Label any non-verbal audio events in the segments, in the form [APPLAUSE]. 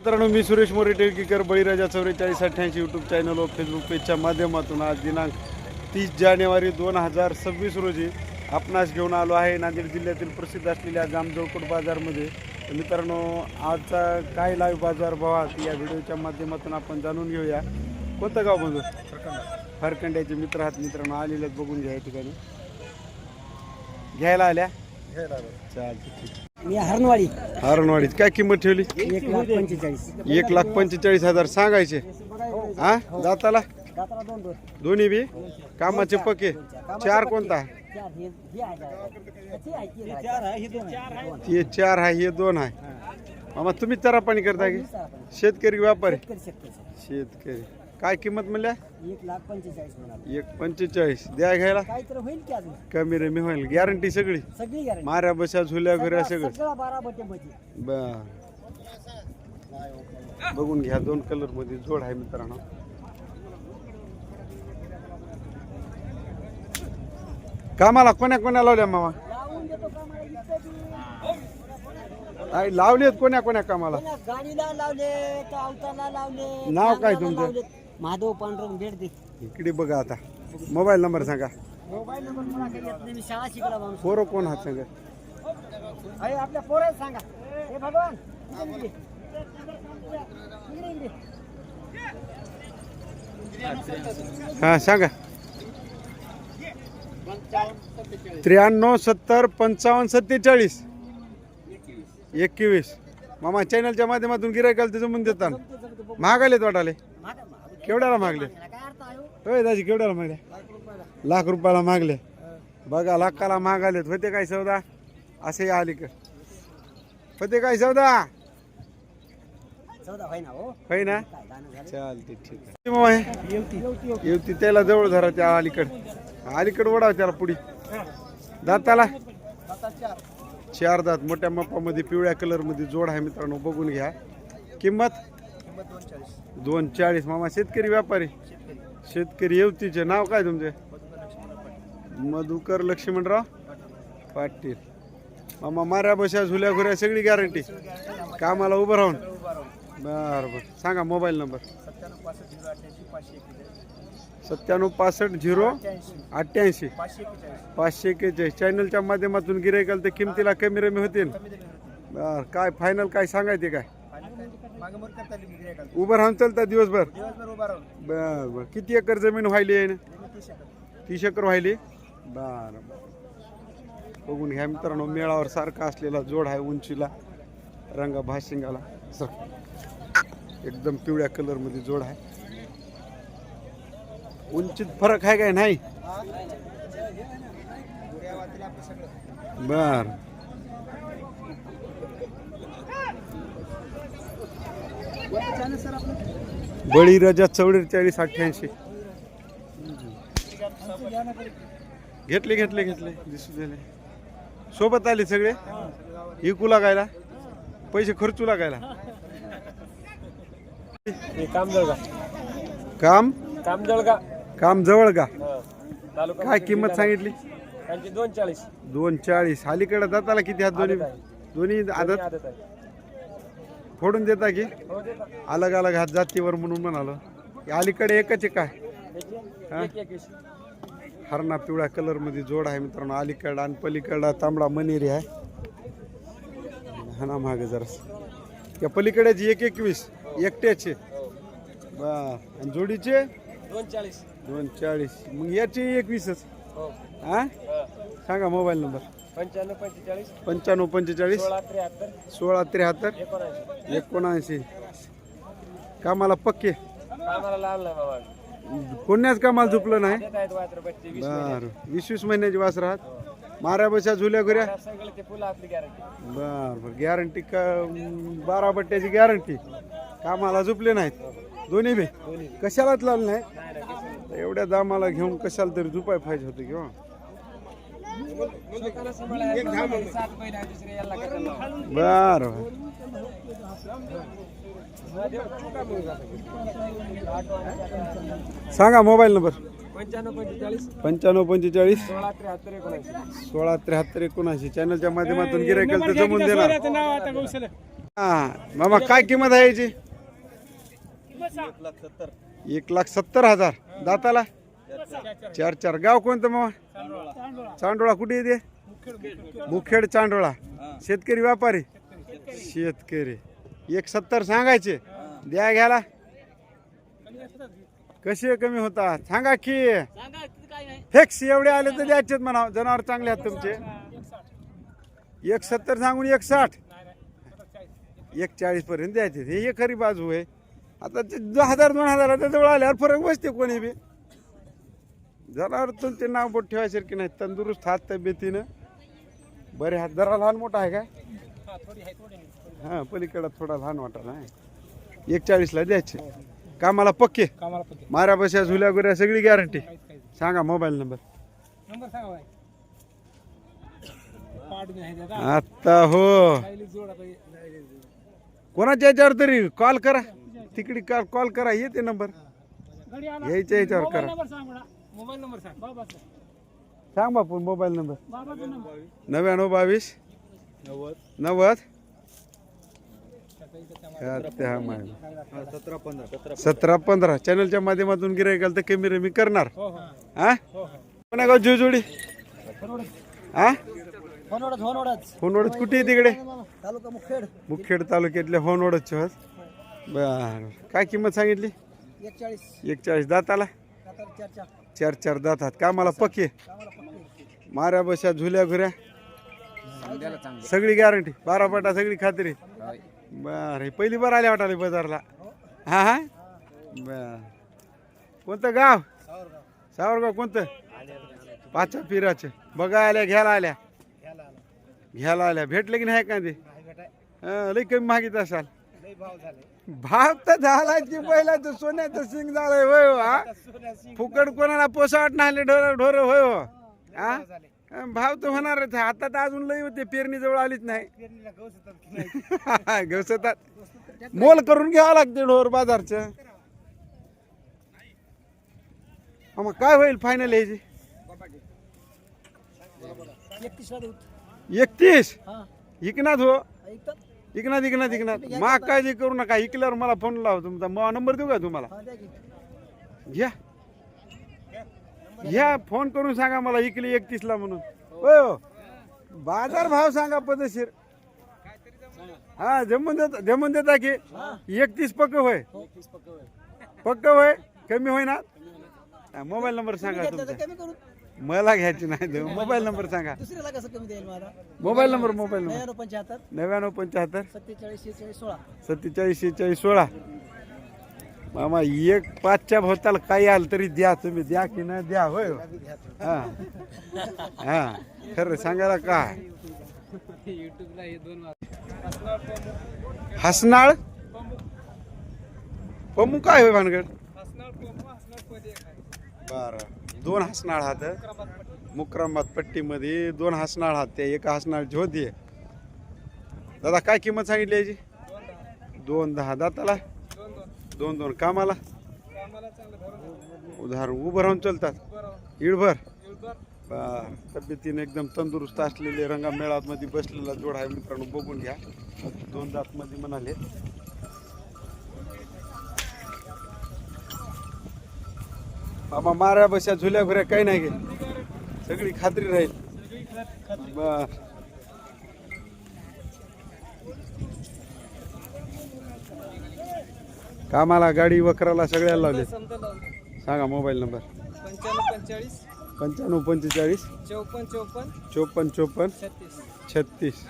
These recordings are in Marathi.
मित्रांनो मी सुरेश मोरे टेळकीकर बळीराजा चौवेचाळीस अठ्ठ्याऐंशी यूट्यूब चॅनल व फेसबुक पेजच्या माध्यमातून आज दिनांक तीस जानेवारी दोन हजार सव्वीस रोजी आपणास घेऊन आलो आहे. नांदेड जिल्ह्यातील प्रसिद्ध असलेल्या जामजोळकोट बाजारमध्ये. मित्रांनो आजचा काय लाईव्ह बाजार भावात या व्हिडिओच्या माध्यमातून आपण जाणून घेऊया. कोणतं गाव बंधू? फरकंड्याचे मित्र आहात मित्रांनो आलेले बघून घ्या या ठिकाणी. घ्यायला आल्या? चालतं ठीक मी हरणवाडी. हरणवाडीत काय किंमत ठेवली? एक लाख पंचेचाळीस. एक लाख पंचेचाळीस हजार सांगायचे. हा? दाताला? दाताला दोन दोन दोन्ही बी? कामाचे पके. चार कोणता? चार आहे ती. चार हे दोन आहे. दोन. ते चार आहे. हे दोन आहे. मामा तुम्ही चरा पाणी करता की. शेतकरी व्यापारी. शेतकरी. काय किंमत म्हणल्या? एक लाख पंचेचाळीस म्हणाल एक पंचेचाळीस. द्या घ्यायला. होईल की अजून? कमी रेमी होईल. गॅरंटी सगळी. सगळी गॅरंटी माऱ्या बशा झुल्या घुऱ्या सगळं. सगळा बारा बटे बर. बघून घ्या दोन कलरमध्ये जोड आहे मित्रांनो. कामाला कोण्या कोण्या लावल्या मामा? लावून देतो कामाला इथं बी. आई लावलेत कोण्या कोण्या कामाला? गाडीला लावले नाव काय तुमचं? माधव पांढरंग भेट दे इकडे बघा आता. मोबाईल नंबर सांगा. मोबाईल नंबर मला काही येत नाही मी शाळा शिकला माणूस पोरं कोण हात सांगा. अरे आपल्या पोराला सांगा. हे भगवान इकडे इकडे. इकडे इकडे. हा सांगा. त्र्याण्णव सत्तर पंचावन्न सत्तेचाळीस. एकवीस. मामा चॅनलच्या माध्यमातून गिरायकाला त्याचं म्हणून देतात. महागालेत वाटाले. केवढ्याला मागले? हो? होय दाजी केवढ्याला मागले? लाख रुपयाला. मागले. बघा लाखाला मागालेत. होते काय सौदा? असे अलीकड होते काय सौदा? होय ना हो. चालते ठीक आहे. मग आहे. येवती त्याला जवळ धरा त्या अलीकड. अलीकड ओढाव त्याला पुढी. दाताला. चार दात. मोठ्या मप्पामध्ये पिवळ्या कलरमध्ये जोड आहे मित्रांनो. बघून घ्या. किंमत? दोन चाळीस मामा शेतकरी व्यापारी. शेतकरी येवतीचे. नाव काय तुमचे? मधुकर लक्ष्मणराव पाटील. मामा माऱ्या बशा झुल्या घुऱ्या सगळी गॅरंटी कामाला उभं राहून. बरं बरं. सांगा मोबाईल नंबर. सत्त्याण्णव पासष्ट झिरो अठ्ठ्याऐंशी पाचशे एक्केचाळीस. चॅनलच्या माध्यमातून गिरायकाल तर किमतीला कमी रमी होतील. बर काय फायनल काय सांगायचे काय? उभं राहून चालतं दिवसभर? बर बर. किती एकर जमीन व्हायली आहे ना? तीस एकर. व्हायली? बर बर. बघून घ्या मित्रांनो मेळावर सारखा असलेला जोड आहे उंचीला रंगा भाशिंगाला. सर एकदम पिवळ्या कलरमध्ये जोड आहे. उंचीत फरक आहे काय? नाही? बर. बळीराजा चौवेचाळीस अठ्ठ्याऐंशी. घेतले घेतले घेतले. दिसू दिले सोबत आले सगळे? इकू लागायला? पैसे खर्चू लागायला? कामजळगा काम? कामजळगा काम जवळ का काय किंमत सांगितली? दोन चाळीस दोन चाळीस अलीकडे जाताला किती हात दोन्ही? दोन्ही आदत? फोडून देता की? अलग अलग हात जातीवर म्हणून म्हणालो. अलीकडे एकच आहे एक एकवीस हरणा पिवळ्या कलरमध्ये जोड आहे मित्रांनो. अलीकडा आणि पलीकडा तांबडा मनेरी आहे. हा ना मागे जरा त्या पलीकड्याची एक एकवीस एकट्याचे. बर. आणि जोडीचे? दोन चाळीस. दोन चाळीस. मग याची एकवीसच. हो. हा? सांगा मोबाईल नंबर. पंच्याण्णव पंचेचाळीस पंच्याण्णव पंचेचाळीस सोळा त्र्याहत्तर सोळा त्र्याहत्तर एकोणऐंशी. एकोणऐंशी. कामाला पक्के? कामाला लावलं बाबा. कामाला झुपलं नाही? देत आहेत वात्र बच्चे वीस बर. वीस वीस महिन्याची वास राहत माऱ्या बशा झुल्या घुऱ्या? महिने सगळे ते फुलं आपली गॅरंटी बर बर. गॅरंटी का बारा बट्ट्याची गॅरंटी कामाला झुपले नाहीत. दोन्ही बी? कशालाच लावलं नाही? एवढ्या दामाला घेऊन कशाला तरी झुपाय पाहिजे होते किंवा बर. सांगा मोबाईल नंबर. पंच्याण्णव पंचेचाळीस. सोळा त्र्याहत्तर एकोणऐंशी. चॅनलच्या माध्यमातून गिरायकल तर जमून देणार. हा मामा काय किंमत आहे याची? एक लाख सत्तर हजार. दाताला? चार चार. गाव कोणतं मग चांडोळा. कुठे येते मुखेड चांडोळा. शेतकरी व्यापारी? शेतकरी. एक सत्तर सांगायचे. द्या घ्याला कसे कमी होतात? सांगा की. फिक्स एवढे आले तर द्यायचे म्हणा. जनावर चांगले आहेत तुमचे. एक सत्तर सांगून एक साठ एक चाळीस पर्यंत द्यायचे. हे खरी बाजू आहे. आता ते दहा हजार दोन हजाराच्या जवळ आल्यावर फरक बसते कोणी बी. जनावर तुमचे नाव बोट ठेवायसारखे नाही. तंदुरुस्त हात तब्येतीनं. बरे हात. जरा लहान मोठा आहे काय? हां पलीकडं थोडा लहान वाटा नाही. एक चाळीसला द्यायचे. कामाला पक्के? मारा बशा झुल्या गुऱ्या सगळी गॅरंटी सांगा मोबाईल नंबर नंबर सांगा बाई पाठ नाही दादा आता हो कोणाच्या याच्यावर तरी कॉल करा. तिकडे कॉल कॉल करा. येते नंबर यायच्या याच्यावर करा. मोबाईल नंबर सांग. बाबाचा. सांग बापू मोबाईल नंबर. बाबाचा नंबर. नव्याण्णव बावीस. नव्वद. सतरा पंधरा. सतरा पंधरा. चॅनलच्या माध्यमातून गिरायकाल तर कमी रमी करणार. हो हो. हा? हो हो. कोणा गाव जुजोडी हा? होनवडच कुठे आहे तिकडे? तालुका मुखेड. मुखेड तालुक्यातल्या होनवडचे बर. काय किंमत सांगितली? एक चाळीस एक चाळीस दाताला चार चार चार चार दात हात कामाला पक्के माऱ्या बशा झुल्या घुऱ्या. सगळी गॅरंटी बारा पटा सगळी खात्री. बर हे पहिली बार आल्या वाटाले बाजारला. हा हा? बर. कोणतं गाव? सावरगाव कोणतं? पाचा पिराचे. बघा आल्या घ्यायला आल्या. घ्यायला आल्या. भेटले की नाही का ते हं, लई कमी मागित असाल. भाव तर झाला की पहिला तर सोन्याचं सिंग झालंय होय हो, हा? फुकट कोणाला पोसाट नाही ढोर ढोर होय हो. हा? भाव तर होणारच आहे. आता तर अजून लई होते पेरणी जवळ आलीच नाही. गवसतात [LAUGHS] मोल करून घ्यावं लागते ढोर बाजारचं. हा, मग काय होईल फायनल ह्याची एकतीस एकतीस? हा. इकनाथ हो? ऐकतात इकनाथ इकनाथ इकनाथ माग काळजी करू नका इकल्यावर मला फोन लाव तुमचा मग नंबर देऊ का तुम्हाला? हा घ्या. घ्या फोन करून सांगा मला इकली एकतीस ला म्हणून. होय हो. बाजार भाव सांगा पद्धतशीर. हा जमून देता जमून देता की. एकतीस पक्क होय. पक्क होय. कमी होय ना हा, मोबाईल नंबर सांगा तुमचा. मला घ्यायची नाही देऊ. मोबाईल नंबर सांगा. दुसऱ्याला कसं कमी देईल मला? Mobile number mobile number. नव्याण्णव पंच्याहत्तर. नव्याण्णव पंच्याहत्तर. सत्तेचाळीस शेहेचाळीस सोळा. सत्तेचाळीस शेहेचाळीस सोळा. मामा एक पाचच्या भोवताल काही आलं तरी द्या तुम्ही. द्या की नाही द्या होय. हो. हा. हा खरं सांगायला काय? हसनाळ? पमू काय होय भानगड? बर. दोन हसनाळ हात मुक्रामात पट्टीमध्ये दोन हसनाळ हात त्या एका हसनाळची होती दादा काय किंमत सांगितली याची? दोन दहा. दाताला? दोन दोन. कामाला? उदाहरण उभं राहून चलतात. बरोबर इडभर बर. तब्येतीने एकदम तंदुरुस्त असलेले रंगा मेळात मध्ये बसलेला जोड आहे मित्रांनो बघून घ्या. दोन दातमध्ये म्हणाले. बाबा माऱ्या बशा झुल्या घुऱ्या काही नाही घे सगळी खात्री राहील. बर. कामाला गाडी वकराला सगळ्याला लावले. सांगा मोबाईल नंबर. पंच्याण्णव पंचेचाळीस. पंच्याण्णव पंचेचाळीस. चौपन्न चौपन्न. चोपन्न चोपन्न. छत्तीस. छत्तीस.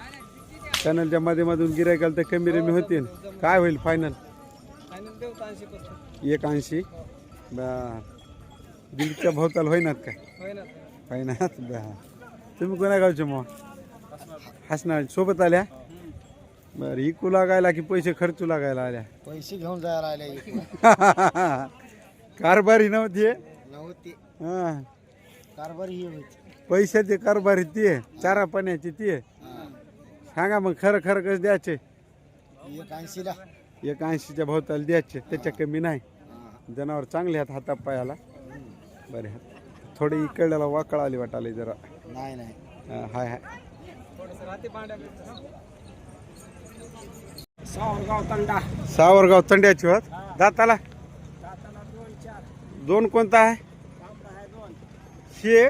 चॅनलच्या माध्यमातून गिरायकाल तर कमी रमी होतील. काय होईल फायनल एक ऐंशी. बर. दिलच्या भोवताल होईनात काय? होईनात बर तुम्ही कोणा गावचे मग? हसणार सोबत आल्या? बर इकू लागायला की पैसे खर्चू लागायला आल्या? पैसे घेऊन जायला आले [LAUGHS] कारभारी नव्हती? नव्हती. हा. कारभारी ही पैशाची कारभारी ती चारा पाण्याची ती सांगा मग खरं खरं कसं द्यायचे? एक ऐंशीला. एक ऐंशीच्या भोवताला द्यायचे त्याच्या कमी नाही. जनावर चांगले आहेत हातापायाला. बरे. थोडी इकडल्याला वाकळ आली वाटाली जरा. नाही नाही. हा, हाय हाय. सावरगाव तंडा. सावरगाव तंड्याची होत दाताला? दाताला दोन चार दोन कोणता आहे? तांबडा आहे दोन हे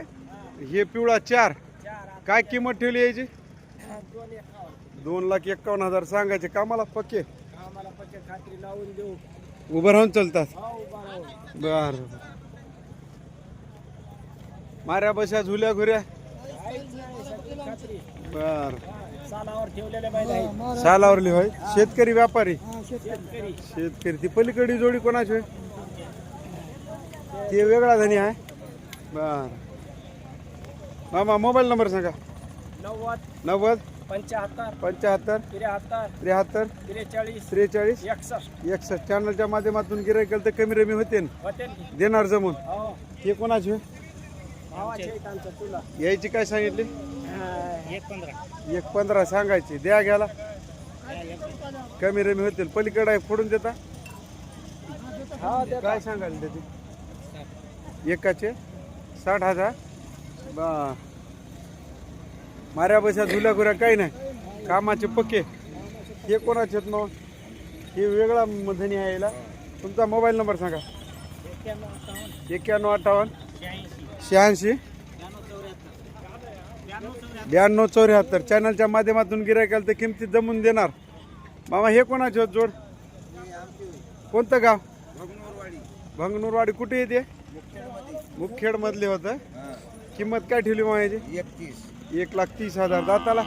हे पिवळा चार. चार काय किंमत ठेवली याची? दोन एकावन्न दोन लाख एक्कावन्न हजार सांगायचे. कामाला पक्के? आम्हाला पक्के खात्री लावून देऊ. उभं राहून चालतात. हो राहू बर. माऱ्या बशा झुल्या घुऱ्या. बर. सालावरली होय. शेतकरी व्यापारी. शेतकरी. ती पलीकडली जोडी कोणाची होय? ते वेगळा धनी आहे. बर. मामा मोबाईल नंबर सांगा. नव्वद नव्वद पंच्याहत्तर पंच्याहत्तर त्र्याहत्तर त्र्याहत्तर त्रेचाळीस त्रेचाळीस एकसष्ट. एकसष्ट. चॅनलच्या माध्यमातून गिरायक तर कमी रमी होते न. देणार जमून. हो. हे कोणाची यायची काय सांगितली? एक पंधरा. एक पंधरा सांगायची. द्या घ्याला कमी रमी होतील. पलीकडे फोडून देता. हो काय सांगाल त्याची? एकाचे. साठ हजार. बा. माऱ्या बशा झुल्या गुऱ्या काही नाही. कामाचे पक्के. हे कोणाचे आहेत मग? हे वेगळा मधनी आहे याला. तुमचा मोबाईल नंबर सांगा. एक्क्याण्णव अठ्ठावन्न. शहाऐंशी. ब्याण्णव चौऱ्याहत्तर. चॅनलच्या माध्यमातून गिरायकाला तर किमतीत जमून देणार. मामा हे कोणाचे होत जोड? कोणतं गाव? भंगनूरवाडी. कुठे येते? मुखेड मधले होतं. किंमत काय ठेवली मामा याची एकतीस. एक लाख तीस हजार दाताला?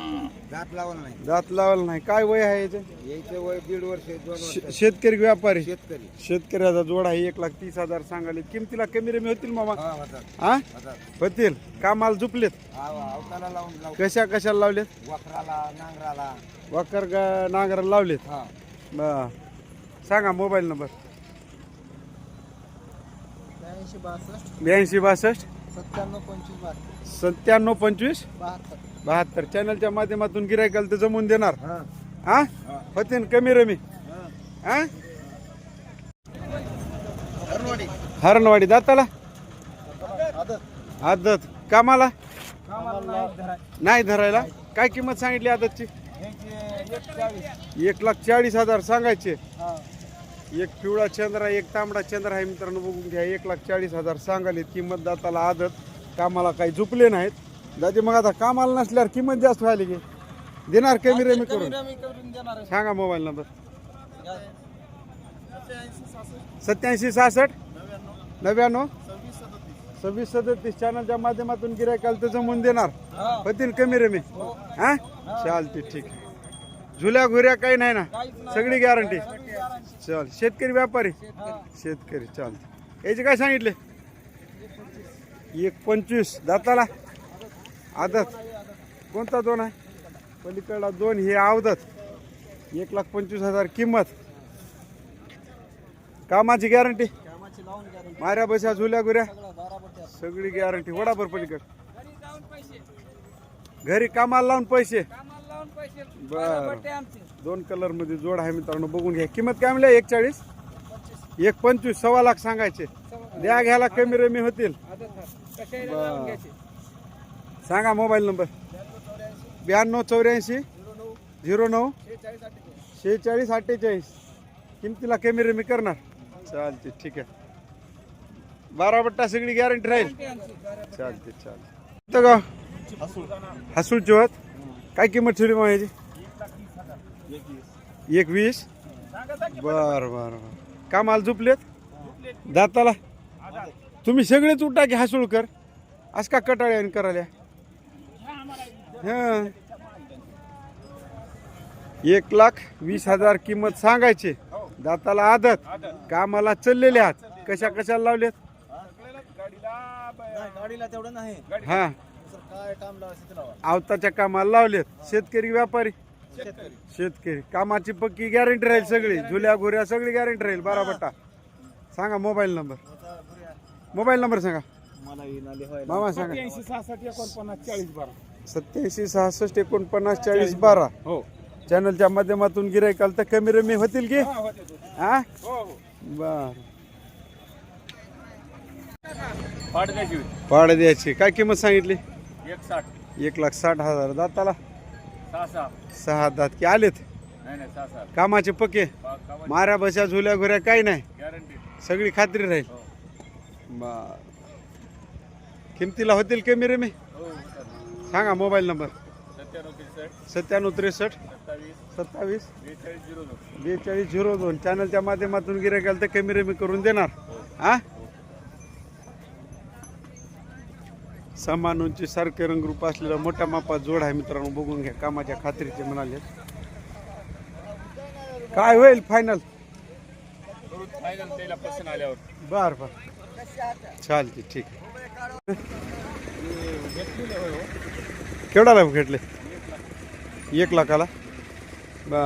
दात लावला नाही. दात लावायला नाही. काय वय आहे याचे? यायचं वय दीड वर्ष दोन शे- वर्ष. शेतकरी व्यापारी. शेतकरी. शेतकऱ्याचा जोड आहे एक लाख तीस हजार सांगाले. किमतीला कमी रमी होतील मामा? हा होतात. हा? होतात. होतील. कामाला झुपलेत? हा अवताला लावून लाव कशा कशाला लावलेत? वखराला नांगराला. वाकर गा- नांगराला लावलेत? हा. बर सांगा मोबाईल नंबर. ब्याऐंशी बासष्ट. ब्याऐंशी बासष्ट. सत्त्याण्णव पंचवीस बहात्तर. सत्त्याण्णव पंचवीस? बहात्तर. चॅनलच्या माध्यमातून गिरायकाला तर जमून देणार. हा. हा? होते ना कमी रमी. हा. हरणवाडी दाताला? आदत. कामाला? नाही धरायला. काय किंमत सांगितली आदतची? एक लाख चाळीस हजार सांगायचे. एक पिवळा चंद्र एक तांबडा चंद्र आहे मित्रांनो बघून घ्या. एक लाख चाळीस हजार सांगाले किंमत दाताला आदत. कामाला काही झुपले नाहीत. दादी मग आता कामाला नसल्यावर किंमत जास्त व्हायली की? देणार कमी रेमी करून. सांगा मोबाईल नंबर. सत्याऐंशी सहासष्ट. नव्याण्णव. सव्वीस सदतीस. चॅनलच्या माध्यमातून गिरायकाला तर जमून देणार. होतील कमी रेमी. हा. चालते ठीक आहे. झुल्या घुऱ्या काही नाही ना? सगळी गॅरंटी चल शेतकरी व्यापारी. शेतकरी चालते. याचे काय सांगितले? एक पंचवीस. दाताला? आदत. कोणता दोन आहे? पलीकडला दोन हे आवदत. एक लाख पंचवीस हजार किंमत. कामाची गॅरंटी माऱ्या बशा झुल्या गुऱ्या. सगळी गॅरंटी वडाभर पलीकड. घरी कामाला लावून पैसे. बर. दोन कलरमध्ये जोड आहे मित्रांनो. बघून घ्या. किंमत काय म्हणल्या एक चाळीस एक पंचवीस. सव्वा लाख सांगायचे. द्या घ्यायला कमी रमी होतील. बर. सांगा मोबाईल नंबर. ब्याण्णव चौऱ्याऐंशी झिरो नऊ शेहेचाळीस अठ्ठेचाळीस. किमतीला कमी रमी करणार? चालते ठीक आहे. बारा बट्टा सगळी गॅरंटी राहील. चालते चालते गाव हसूळची होत काय किंमत ठेवली मग याची? एक वीस बर बर. बर कामाला झुपलेत? दाताला? तुम्ही सगळेच उठा की हसूळकर आज का कटाळ्या करायला हं. एक लाख वीस हजार किंमत सांगायचे. दाताला आदत. कामाला चाललेले आहात. कशा कशाला लावलेत? हा. आवताच्या कामाला लावलेत. शेतकरी व्यापारी? शेतकरी. शेतकरी. कामाची पक्की गॅरंटी राहील सगळी. झुल्या घुऱ्या सगळी गॅरंटी राहील. बारा बट्टा सांगा मोबाईल नंबर. मोबाईल नंबर सांगा. मला नाली होय मामा सांगा. सहासष्ट एकोणपन्नास चाळीस बारा. सत्याऐंशी सहासष्ट एकोणपन्नास चाळीस बारा. हो. चॅनलच्या माध्यमातून गिरायकाल तर कमी रमी होतील की? हा बर. पाडण्याची पाड द्यायची काय किंमत सांगितली? एक साठ एक लाख साठ हजार. दाताला? सहा सहा सहा दात की आलेत? नाही नाही सहा सात कामाचे. पक्के माऱ्या बशा झुल्या घुऱ्या काही नाही? गॅरंटी सगळी खात्री राहील? बर. किमतीला होतील कमी रे मी? हो सांगा मोबाईल नंबर. सत्त्याण्णव त्रेसष्ट. सत्तावीस. बेचाळीस झिरो दोन. चॅनलच्या माध्यमातून गिरायकाल तर कमी रेमी करून देणार. हा? समान उंची सारखे रंगरूप असलेला मोठ्या मापात जोड आहे मित्रांनो. बघून घ्या कामाच्या खात्रीचे म्हणाले. काय होईल फायनल बर बर. चालते ठीक आहे. केवढा घेतले? एक लाखाला? बा.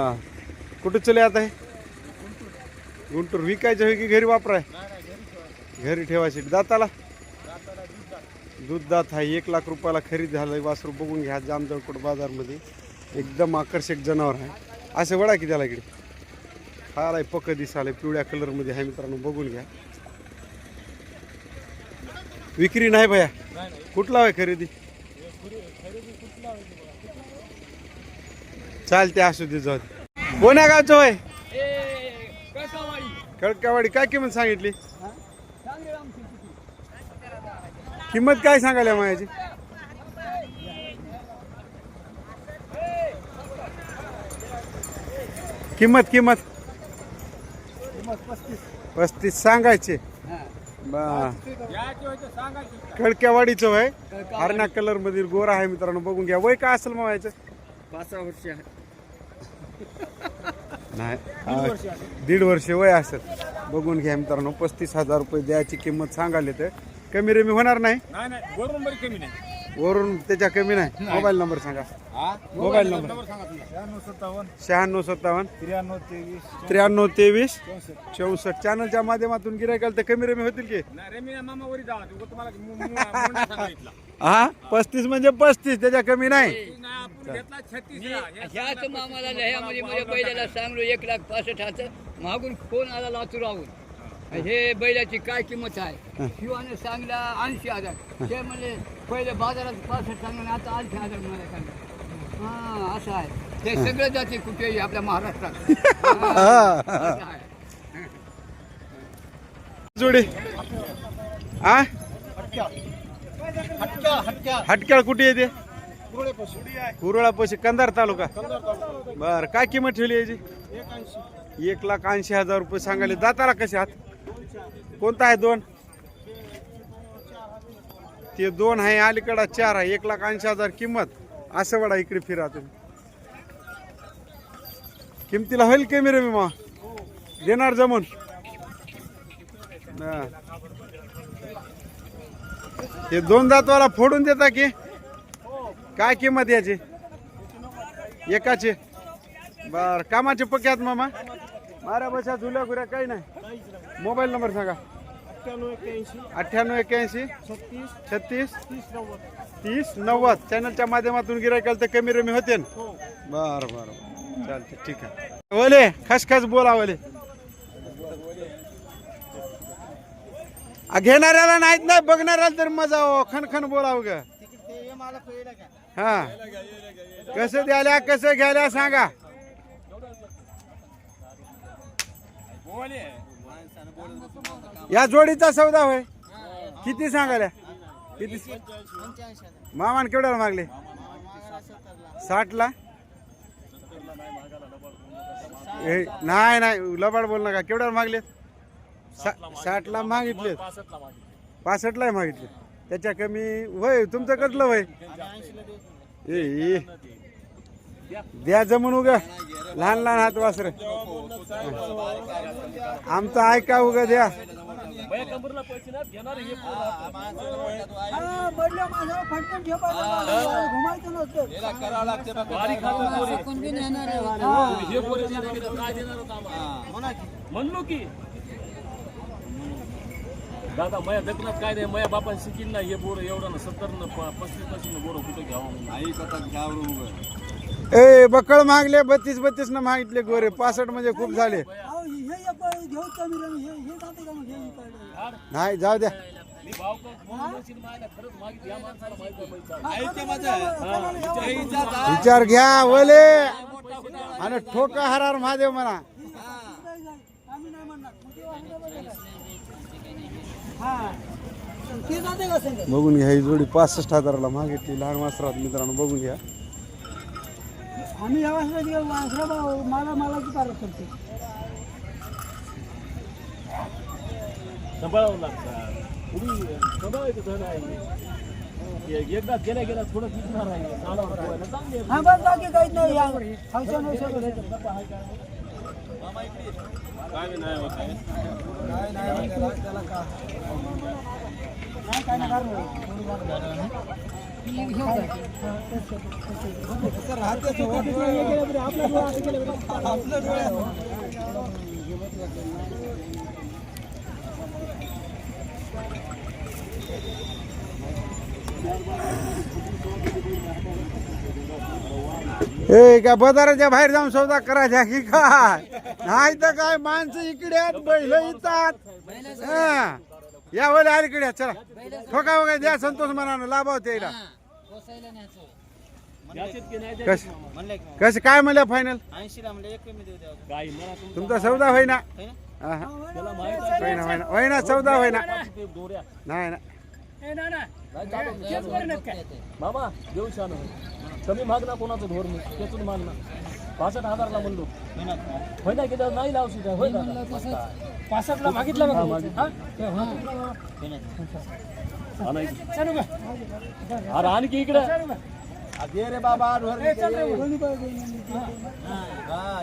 कुठं चले आता हे? गुंटूर. विकायचं होय की घरी वापराय? घरी ठेवायची. दाताला? दूध दात आहे. एक लाख रुपयाला खरेदी झालं वासरू बघून घ्या. जामजळकोट बाजारमध्ये एकदम आकर्षक जनावर आहे. असे वडा की त्याला इकडे? फार आहे. पक दिसाले पिवळ्या कलरमध्ये आहे मित्रांनो. बघून घ्या. विक्री नाही भया. कुठला आहे खरेदी? चालते असू दे जाऊ दे. कोण्या गावचं होय? कळकावाडी. काय किंमत सांगितली? किंमत काय सांगायला मायाची? किंमत किंमत. पस्तीस सांगायचे. बा खडक्यावाडीचं वय. हरणा कलर मधील गोरा आहे मित्रांनो बघून घ्या. वय काय असेल मग याचं पाच सहा वर्ष नाही. दीड वर्ष वय असेल. बघून घ्या मित्रांनो पस्तीस हजार रुपये द्यायची किंमत सांगाले तर कमी रेमी होणार नाही? कमी नाही. वरून त्याच्या कमी नाही. मोबाईल नंबर सांगा. Mobile number. शहाण्णव सत्तावन्न. शहाण्णव सत्तावन्न. त्र्याण्णव तेवीस. त्र्याण्णव तेवीस. चौसष्ट. चॅनलच्या माध्यमातून गिरायकाल तर कमी रेमी होतील की? हा? पस्तीस म्हणजे पस्तीस. त्याच्या कमी नाही. नाही, आपण घेतला छत्तीस ह्याच मामाला ह्यामध्ये माझ्या बैलाला सांगलो एक लाख पासष्ट मागून फोन आला लातूराहून हे बैलाची काय किंमत आहे? शिवाने सांगला ऐंशी हजार. ते म्हणले पहिले बाजारात पासष्ट सांगून आता ऐंशी हजार मला सांगलं हा असं आहे. ते सगळं जाते कुठेही आपल्या महाराष्ट्रात. [LAUGHS] हा. जोडी. आ? हटक्याळ कुठे येते कुरळा पशी कंधार तालुका. बर काय किंमत ठेवली याची? एक लाख ऐंशी हजार रुपये सांगाले दाताला कसे हात? कोणता आहे दोन? ते दोन आहे अलीकडा चार आहे. एक लाख ऐंशी हजार किंमत. असं वडा इकडे फिरा तुम्ही. किमतीला होईल कमी रे मी देणार जमून? हे. दोन दातवाला फोडून देता की? काय किंमत याची? एकाची? बर. कामाचे पक्यात मामा? मारा बशा झुल्या गुऱ्या काही नाही. मोबाईल नंबर सांगा. अठ्ठ्याण्णव एक्क्याऐंशी. छत्तीस. तीस नव्वद. चॅनलच्या माध्यमातून गिरायकाल तर कमी रमी होते ना? बर बर. चालते ठीक आहे. ओले खसखस बोला ओले घेणाऱ्याला नाहीत नाही बघणाऱ्याला तर मजा हो. खनखन बोलाव ग हा. कसं द्याल्या कसं घ्यायला सांगा. या जोडीचा सौदा होय. किती सांगाल्या किती? मामान केवढ्याला मागले? साठला? नाही नाही लबाड बोल नका. केवढ्याला मागले साठला मागितले पासष्टला मागितले त्याच्या कमी होय तुमचं कसलं होय? ए. द्या जमून उग. लहान लहान हात वासर. आमचं ऐका उग द्या. हा, म्हणलो की दादा मया दखनात काय नाही मया बापान शिकील ना हे बोर एवढं ना सत्तर न प- पस्तीस पस्तीस न बोर कुठं घ्यावं म्हणून. ए बकळ मागले बत्तीस बत्तीस न मागितले गोरे पासष्ट म्हणजे खूप झाले हे हे हे हे? नाही जाऊ द्या विचार घ्या वले आणि ठोका हरार महादेव म्हणा हा बघून घ्या ही जोडी पासष्ट हजाराला मागितली लहान वासरात मित्रांनो बघून घ्या आम्ही या वासराची वासरा भाऊ मला मालाची पारख करते. सांभाळावं लागतं. पुढे सांभाळायचं धन आहे. एकदा गेल्या गेल्या थोडं दिसणार आहे. चांगली. हा बस बाकी काहीच नाही. या. काय नाही होत आहे. नाही काय नाही. ए का बदाराच्या बाहेर जाऊन सौदा करायचा की काय? नाही तर काय माणसं इकडे आहेत बैल येतात. हा. या वेळेला इकडे चला. ठोका वगैरे द्या संतोष मनानं लाभावते याला कस? कसं काय म्हणलं फायनल तुमचं तुमचा सौदा होईना. हा, हा. होईना होईना होईना सौदा नाही ना मामा देऊ छान कमी मागना कोणाचं धोर मी तेचून मागना पासष्ट हजारला म्हणलो. होय ना किती नाही लावशी काय होय ना पासष्टला मागितलं हा, अरे आणखी इकडे? दे रे बाबा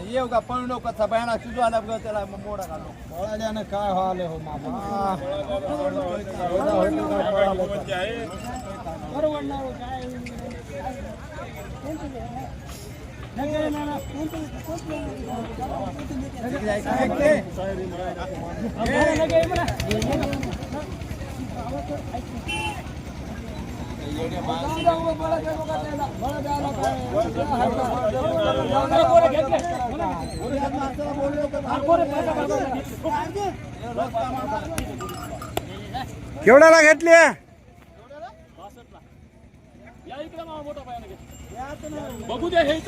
येऊ का बहिणा तुझू आला बघ त्याला मोडा मोडाल्यानं काय व्हायला हो मामा? बरोबर ना. काय या केवढ्याला घेतली बघू द्या हे